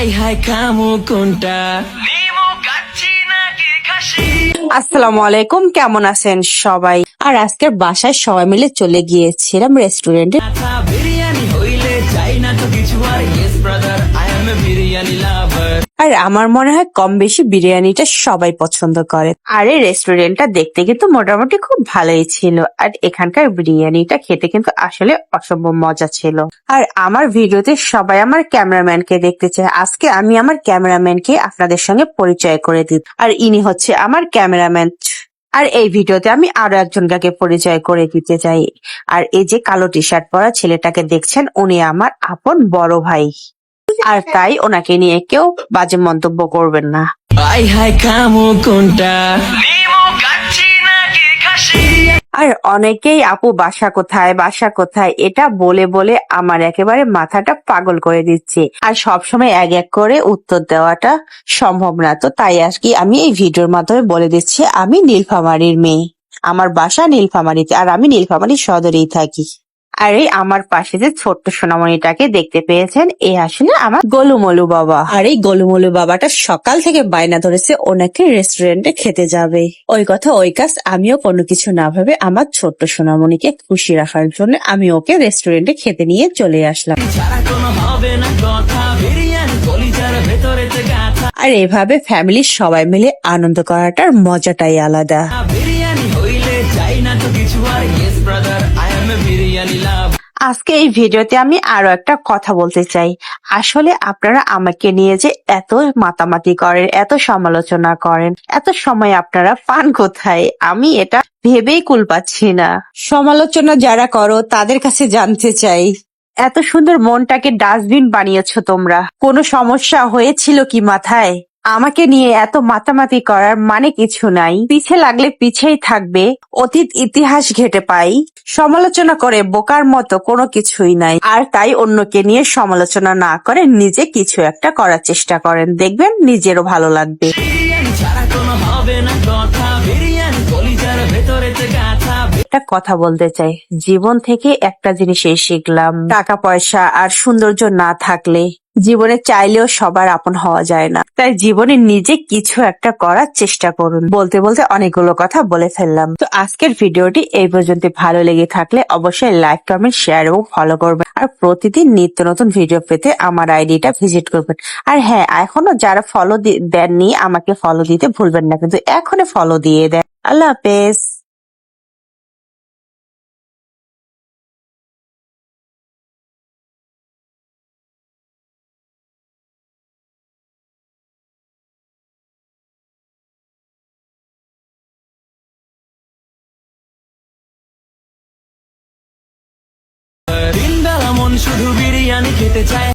I high খামু কোনটা? আসসালামু আলাইকুম কেমন আছেন সবাই? আর আজকের বাসায় সবাই মিলে চলে গিয়েছিলাম রেস্টুরেন্টে আর আমার মনে হয় কম বেশি বিরিয়ানিটা সবাই পছন্দ করে। আর এই রেস্টুরেন্টটা দেখতে কিন্তু মোটামুটি খুব ভালোই ছিল। আর এখানকার বিরিয়ানিটা খেতে কিন্তু আসলে অসম্ভব মজা ছিল। আর আমার ভিডিওতে সবাই আমার ক্যামেরাম্যানকে দেখতে চায়। আজকে আমি আমার ক্যামেরাম্যানকে আপনাদের সঙ্গে পরিচয় করে দিই। আর ইনি হচ্ছে আমার ক্যামেরাম্যান। আর এই ভিডিওতে আমি আরও একজনকে পরিচয় করে দিতে চাই। আর এই যে কালো টি শার্ট পরা ছেলেটাকে দেখছেন, উনি আমার আপন বড় ভাই। আর তাই ওনাকে নিয়ে কেউ বাজে মন্তব্য করবেন না। আই হাই খামু কোনটা? আর অনেকেই আপু বাসা কোথায়? বাসা কোথায়? এটা বলে বলে আমার একেবারে মাথাটা পাগল করে দিচ্ছে। আর সবসময় এক এক করে উত্তর দেওয়াটা সম্ভব না। তো তাই আজকে আমি এই ভিডিওর মাধ্যমে বলে দিচ্ছি আমি নীলফামারীর মেয়ে। আমার বাসা নীলফামারীতে আর আমি নীলফামারী সদরেই থাকি। আর এই আমার পাশে যে ছোট্ট সোনামণিটাকে দেখতে পেয়েছেন, এ আসলে আমার গোলুমলু বাবা। আর এই গোলুমলু বাবাটা সকাল থেকে বায়না ধরেছে, ওনাকে রেস্টুরেন্টে খেতে যাবে। ওই কথা, ওই কাজ, আমিও কোনো কিছু না ভেবে আমার ছোট্ট সোনামণিকে খুশি রাখার জন্য আমি ওকে রেস্টুরেন্টে খেতে নিয়ে চলে আসলাম। আর এভাবে ফ্যামিলির সবাই মিলে আনন্দ করাটার মজাটাই আলাদা। আজকে এই ভিডিওতে আমি আরও একটা কথা বলতে চাই। আসলে আপনারা আমাকে নিয়ে যে এত মাতামাতি করেন এত সমালোচনা করেন এত সময় আপনারা পান কোথায়? আমি এটা ভেবেই কুল পাচ্ছি না। সমালোচনা যারা করো তাদের কাছে জানতে চাই। এত সুন্দর মনটাকে ডাস্টবিন বানিয়েছো তোমরা। কোনো সমস্যা হয়েছিল কি মাথায়? আমাকে নিয়ে এত মাতামাতি করার মানে কিছু নাই। পিছে লাগলে পিছেই থাকবে, অতীত ইতিহাস ঘেটে পাই। সমালোচনা করে বোকার মতো কোনো কিছুই নাই। আর তাই অন্যকে নিয়ে সমালোচনা না করে নিজে কিছু একটা করার চেষ্টা করেন। দেখবেন নিজেরও ভালো লাগবে। একটা কথা বলতে চাই। জীবন থেকে একটা জিনিসই শিখলাম। টাকা, পয়সা আর সৌন্দর্য না থাকলে জীবনে চাইলেও সবার আপন হওয়া যায় না। তাই জীবনে নিজে কিছু একটা করার চেষ্টা করুন। বলতে বলতে অনেকগুলো কথা বলে ফেললাম। তো আজকের ভিডিওটি এই পর্যন্ত। ভালো লেগে থাকলে অবশ্যই লাইক, কমেন্ট, শেয়ার এবং ফলো করবেন। আর প্রতিদিন নিত্য নতুন ভিডিও পেতে আমার আইডিটা ভিজিট করবেন। আর হ্যাঁ এখনও যারা ফলো দেননি, আমাকে ফলো দিতে ভুলবেন না। কিন্তু এখনই ফলো দিয়ে দেন। আল্লাহ হাফেজ। দিনবেলা মন